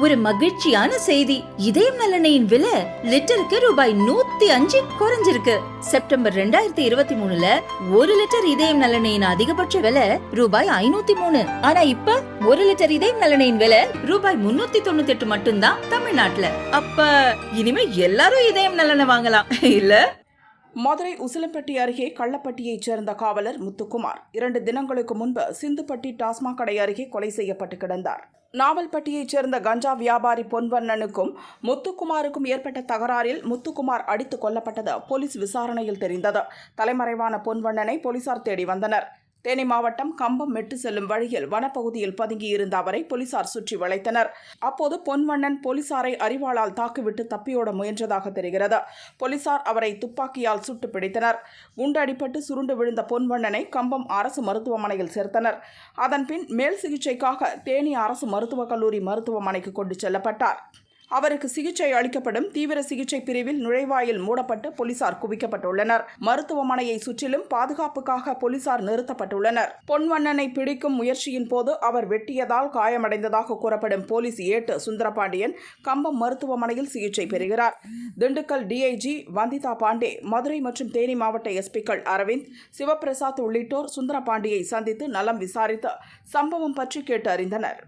ஒரு மகிழ்ச்சியான செய்தி. இதயம் நலனையின் விலை லிட்டருக்கு ரூபாய் நூத்தி அஞ்சு குறைஞ்சிருக்கு. செப்டம்பர் ரெண்டாயிரத்தி இருபத்தி மூணுல ஒரு லிட்டர் இதயம் நலனையின் அதிகபட்ச விலை ரூபாய் ஐநூத்தி மூணு. ஆனா இப்ப ஒரு லிட்டர் இதயம் நலனையின் விலை ரூபாய் முன்னூத்தி தொண்ணூத்தி எட்டு மட்டும்தான் தமிழ்நாட்டுல. அப்ப இனிமே எல்லாரும் இதயம் நலனை வாங்கலாம். இல்ல? மதுரை உசிலம்பட்டி அருகே கள்ளப்பட்டியைச் சேர்ந்த காவலர் முத்துக்குமார் இரண்டு தினங்களுக்கு முன்பு சிந்துப்பட்டி டாஸ்மாக் கடை அருகே கொலை செய்யப்பட்டு கிடந்தார். நாவல்பட்டியைச் சேர்ந்த கஞ்சா வியாபாரி பொன்வண்ணனுக்கும் முத்துக்குமாருக்கும் ஏற்பட்ட தகராறில் முத்துக்குமார் அடித்து கொல்லப்பட்டது போலீஸ் விசாரணையில் தெரிந்தது. தலைமறைவான பொன்வண்ணனை போலீசார் தேடி வந்தனர். தேனி மாவட்டம் கம்பம் மெட்டு செல்லும் வழியில் வனப்பகுதியில் பதுங்கியிருந்த அவரை போலீசார் சுற்றி வளைத்தனர். அப்போது பொன்வண்ணன் போலீசாரை அறிவாளால் தாக்கிவிட்டு தப்பியோட முயன்றதாக தெரிகிறது. போலீசார் அவரை துப்பாக்கியால் சுட்டு பிடித்தனர். குண்டு அடிபட்டு சுருண்டு விழுந்த பொன்வண்ணனை கம்பம் அரசு மருத்துவமனையில் சேர்த்தனர். அதன்பின் மேல் சிகிச்சைக்காக தேனி அரசு மருத்துவக் கல்லூரி மருத்துவமனைக்கு கொண்டு செல்லப்பட்டார். அவருக்கு சிகிச்சை அளிக்கப்படும் தீவிர சிகிச்சை பிரிவில் நுழைவாயில் மூடப்பட்டு போலீசார் குவிக்கப்பட்டுள்ளனர். மருத்துவமனையை சுற்றிலும் பாதுகாப்புக்காக போலீசார் நிறுத்தப்பட்டுள்ளனர். பொன்வண்ணனை பிடிக்கும் முயற்சியின் போது அவர் வெட்டியதால் காயமடைந்ததாக கூறப்படும் போலீஸ் ஏட்டு சுந்தரபாண்டியன் கம்பம் மருத்துவமனையில் சிகிச்சை பெறுகிறார். திண்டுக்கல் டிஐஜி வந்திதா பாண்டே மதுரை மற்றும் தேனி மாவட்ட எஸ்பிக்கள் அரவிந்த் சிவபிரசாத் உள்ளிட்டோர் சுந்தரபாண்டியை சந்தித்து நலம் விசாரித்து சம்பவம் பற்றி கேட்டு அறிந்தனர்